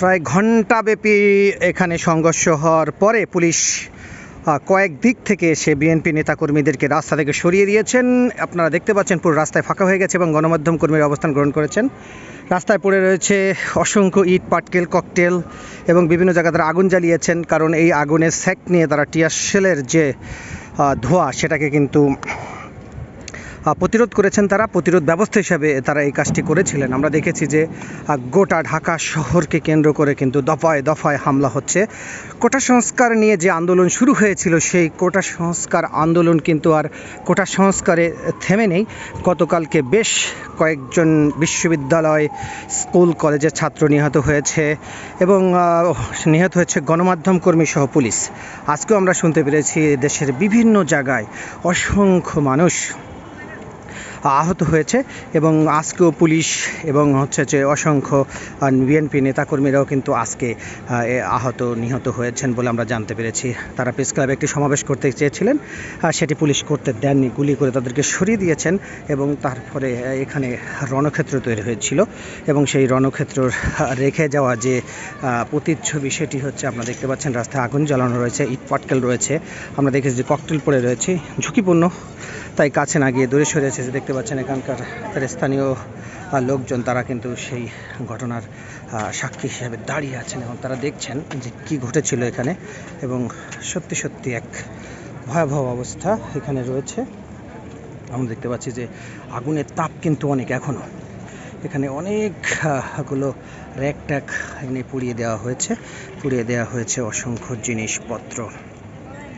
প্রায় ঘণ্টাব্যাপী এখানে সংঘর্ষ হওয়ার পরে পুলিশ কয়েক দিক থেকে এসে বিএনপি নেতাকর্মীদেরকে রাস্তা থেকে সরিয়ে দিয়েছেন। আপনারা দেখতে পাচ্ছেন পুরো রাস্তায় ফাঁকা হয়ে গেছে এবং গণমাধ্যম কর্মীরা অবস্থান গ্রহণ করেছেন। রাস্তায় পড়ে রয়েছে অসংখ্য ইট, পাটকেল, ককটেল এবং বিভিন্ন জায়গায় তারা আগুন জ্বালিয়েছেন কারণ এই আগুনের স্যাক নিয়ে তারা টিয়ার শেলের যে ধোঁয়া সেটাকে কিন্তু প্রতিরোধ করেছেন তারা, প্রতিরোধ ব্যবস্থা হিসাবে তারা এই কাজটি করেছিলেন। আমরা দেখেছি যে গোটা ঢাকা শহরকে কেন্দ্র করে কিন্তু দফায় দফায় হামলা হচ্ছে। কোটা সংস্কার নিয়ে যে আন্দোলন শুরু হয়েছিল, সেই কোটা সংস্কার আন্দোলন কিন্তু আর কোটা সংস্কারে থেমে নেই। গতকালকে বেশ কয়েকজন বিশ্ববিদ্যালয়, স্কুল, কলেজের ছাত্র নিহত হয়েছে এবং নিহত হয়েছে গণমাধ্যম কর্মী সহ পুলিশ। আজকেও আমরা শুনতে পেরেছি দেশের বিভিন্ন জায়গায় অসংখ্য মানুষ আহত হয়েছে এবং আজকেও পুলিশ এবং হচ্ছে যে অসংখ্য বিএনপি নেতাকর্মীরাও কিন্তু আজকে আহত, নিহত হয়েছেন বলে আমরা জানতে পেরেছি। তারা প্রেস ক্লাবে একটি সমাবেশ করতে চেয়েছিলেন সেটি পুলিশ করতে দেননি, গুলি করে তাদেরকে সরিয়ে দিয়েছেন এবং তারপরে এখানে রণক্ষেত্র তৈরি হয়েছিল এবং সেই রণক্ষেত্র রেখে যাওয়া যে প্রতিচ্ছবি সেটি হচ্ছে আপনারা দেখতে পাচ্ছেন, রাস্তায় আগুন জ্বালানো রয়েছে, ইট পাটকেল রয়েছে। আমরা দেখেছি যে ককটেল পড়ে রয়েছে, ঝুঁকিপূর্ণ তাই কাছে না গিয়ে দূরে সরে এসেছে। দেখতে পাচ্ছেন এখানকার স্থানীয় লোকজন, তারা কিন্তু সেই ঘটনার সাক্ষী হিসেবে দাঁড়িয়ে আছেন এবং তারা দেখছেন যে কি ঘটেছিল এখানে এবং সত্যি সত্যি এক ভয়াবহ অবস্থা এখানে রয়েছে। আমরা দেখতে পাচ্ছি যে আগুনের তাপ কিন্তু অনেক এখনও এখানে অনেকগুলো র্যাক ট্যাক এনে পুড়িয়ে দেওয়া হয়েছে। পুড়িয়ে দেওয়া হয়েছে অসংখ্য জিনিসপত্র।